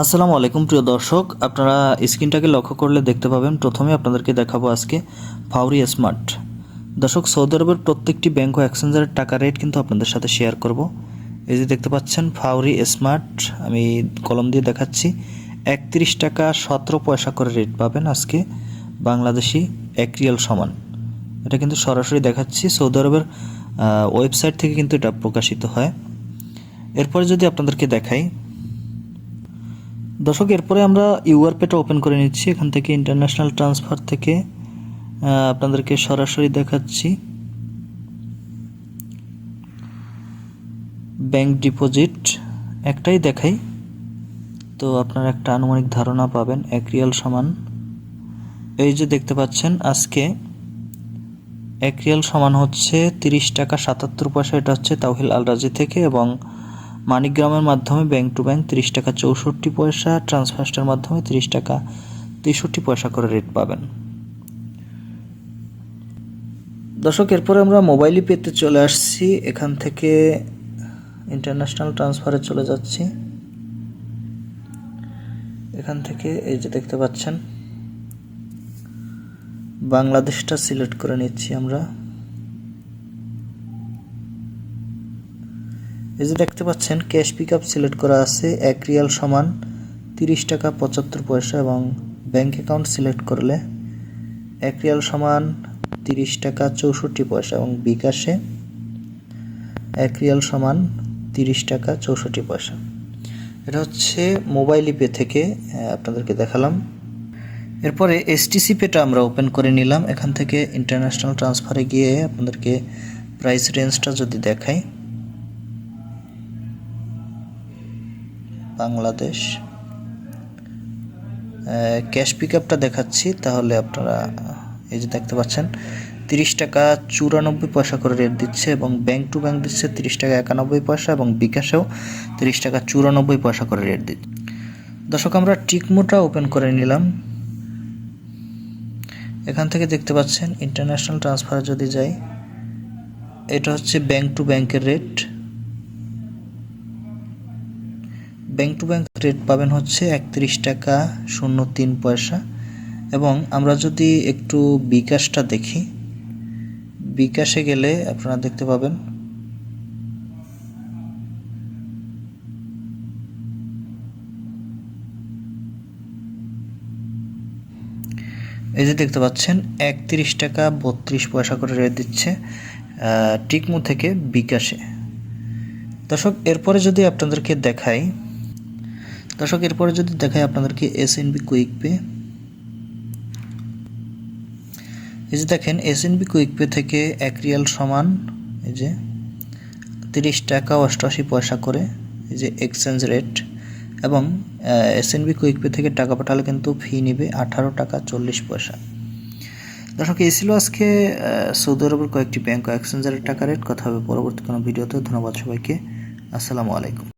আসসালামু আলাইকুম, প্রিয় দর্শক। আপনারা স্ক্রিনটাকে লক্ষ্য করলে দেখতে পাবেন, প্রথমে আপনাদেরকে দেখাবো আজকে ফাউরি স্মার্ট দর্শক, সৌদি আরবের প্রত্যেকটি ব্যাংক ও এক্সচেঞ্জারের টাকা রেট কিন্তু আপনাদের সাথে শেয়ার করব। এই যে দেখতে পাচ্ছেন ফাউরি স্মার্ট আমি কলম দিয়ে দেখাচ্ছি। একত্রিশ টাকা সতেরো পয়সা করে রেট পাবেন আজকে বাংলাদেশি এক রিয়াল সমান। এটা কিন্তু সরাসরি দেখাচ্ছি। সৌদি আরবের ওয়েবসাইট থেকে কিন্তু এটা প্রকাশিত হয়। এরপরে যদি আপনাদেরকে দেখাই দর্শক, এরপরে আমরা ইউআরপেটা ওপেন করে নিচ্ছি। এখান থেকে ইন্টারন্যাশনাল ট্রান্সফার থেকে আপনাদেরকে সরাসরি দেখাচ্ছি। ব্যাংক ডিপোজিট একটাই দেখাই। তো আপনারা একটা আনুমানিক ধারণা পাবেন, এক রিয়াল সমান। এই যে দেখতে পাচ্ছেন, আজকে এক রিয়াল সমান হচ্ছে তিরিশ টাকা সাতাত্তর পয়সা। এটা হচ্ছে তাওহিল আলরাজি থেকে এবং মানিকগ্রামের মাধ্যমে ব্যাংক টু ব্যাংক তিরিশ টাকা চৌষট্টি পয়সা ট্রান্সফার্স্টের মাধ্যমে তিরিশ টাকা তেষট্টি পয়সা করে রেট পাবেন। দর্শক, এরপরে আমরা মোবাইলই পেতে চলে আসছি। এখান থেকে ইন্টারন্যাশনাল ট্রান্সফারে চলে যাচ্ছি। এখান থেকে এই যে দেখতে পাচ্ছেন, বাংলাদেশটা সিলেক্ট করে নিচ্ছি আমরা। এই যে দেখতে পাচ্ছেন, ক্যাশ পিক সিলেক্ট করা আছে, এক রিয়াল সমান তিরিশ টাকা পঁচাত্তর পয়সা এবং ব্যাংক অ্যাকাউন্ট সিলেক্ট করলে এক রিয়াল সমান তিরিশ টাকা চৌষট্টি পয়সা এবং বিকাশে এক রিয়াল সমান তিরিশ টাকা চৌষট্টি পয়সা। এটা হচ্ছে মোবাইল পে থেকে আপনাদেরকে দেখালাম। এরপরে এসটিসি পেটা আমরা ওপেন করে নিলাম। এখান থেকে ইন্টারন্যাশনাল ট্রান্সফারে গিয়ে আপনাদেরকে প্রাইস রেঞ্জটা যদি দেখাই। বাংলাদেশ। ক্যাশ পিক আপটা দেখাচ্ছি, তাহলে আপনারা এই যে দেখতে পাচ্ছেন, তিরিশ টাকা চুরানব্বই পয়সা করে রেট দিচ্ছে এবং ব্যাংক টু ব্যাংক দিচ্ছে তিরিশ টাকা একানব্বই পয়সা এবং বিকাশেও তিরিশ টাকা চুরানব্বই পয়সা করে রেট দিচ্ছে। দর্শক, আমরা টিকমোটা ওপেন করে নিলাম। এখান থেকে দেখতে পাচ্ছেন ইন্টারন্যাশনাল ট্রান্সফার যদি যাই, এটা হচ্ছে ব্যাংক টু ব্যাংকের rate bank to bank rate পাবেন হচ্ছে একত্রিশ টাকা শূন্য তিন পয়সা। এবং আমরা যদি একটু বিকাশটা দেখি, বিকাশে গেলে আপনারা দেখতে পাবেন এই যে দেখতে পাচ্ছেন, একত্রিশ টাকা বত্রিশ পয়সা করে রেট দিচ্ছে টিকমু থেকে বিকাশে। দর্শক, এরপরে যদি আপনাদেরকে দেখাই দর্শক, এরপরে যদি দেখাই আপনাদেরকে S N B quick pay এই যে দেখেন S N B quick pay থেকে এক রিয়াল সমান, এই যে তিরিশ টাকা অষ্টআশি পয়সা করে, এই যে এক্সচেঞ্জ রেট এবং S N B quick pay থেকে টাকা পাঠালে কিন্তু ফি নেবে আঠারো টাকা চল্লিশ পয়সা। দর্শক, এই ছিল আজকে সৌদি আরবের কয়েকটি ব্যাংক ও এক্সচেঞ্জারের টাকা রেট কথা হবে পরবর্তী কোনো ভিডিওতে। ধন্যবাদ সবাইকে। আসসালামু আলাইকুম।